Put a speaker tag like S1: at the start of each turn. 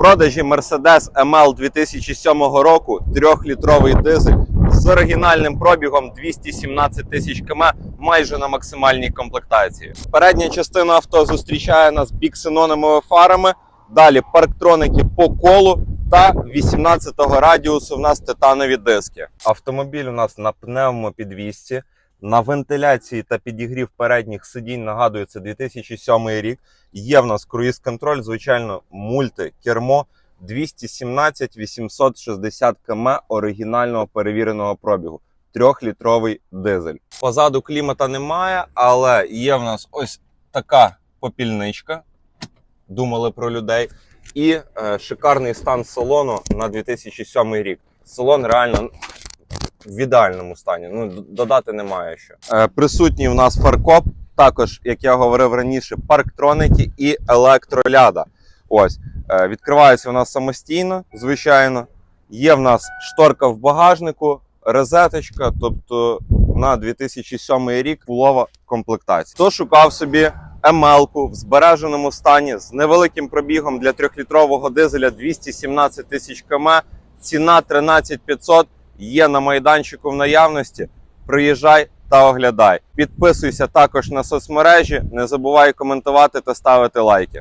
S1: продажі Mercedes ML 2007 року 3-літровий дизель з оригінальним пробігом 217 тисяч км майже на максимальній комплектації. Передня частина авто зустрічає нас біксеноновими фарами. Далі парктроники по колу та 18-го радіусу в нас титанові диски. Автомобіль у нас на пневмопідвісці. На вентиляції та підігрів передніх сидінь нагадую, це 2007 рік. Є в нас круїз-контроль, звичайно, мульти, кермо 217 860 км оригінального перевіреного пробігу. Трьохлітровий дизель. Позаду клімата немає, але є в нас ось така попільничка. Думали про людей. І е, шикарний стан салону на 2007 рік. Салон реально в ідеальному стані. Ну, додати немає що. Е, присутній в нас фаркоп, також, як я говорив раніше, парктроники і електроляда. Ось е, відкривається у нас самостійно, звичайно. Є в нас шторка в багажнику, розеточка, тобто на 2007 рік фулова комплектація. Хто шукав собі МЛ-ку в збереженому стані з невеликим пробігом для трьохлітрового дизеля 217 тисяч км, ціна 13 500 є на майданчику в наявності. Приїжджай та оглядай. Підписуйся також на соцмережі. Не забувай коментувати та ставити лайки.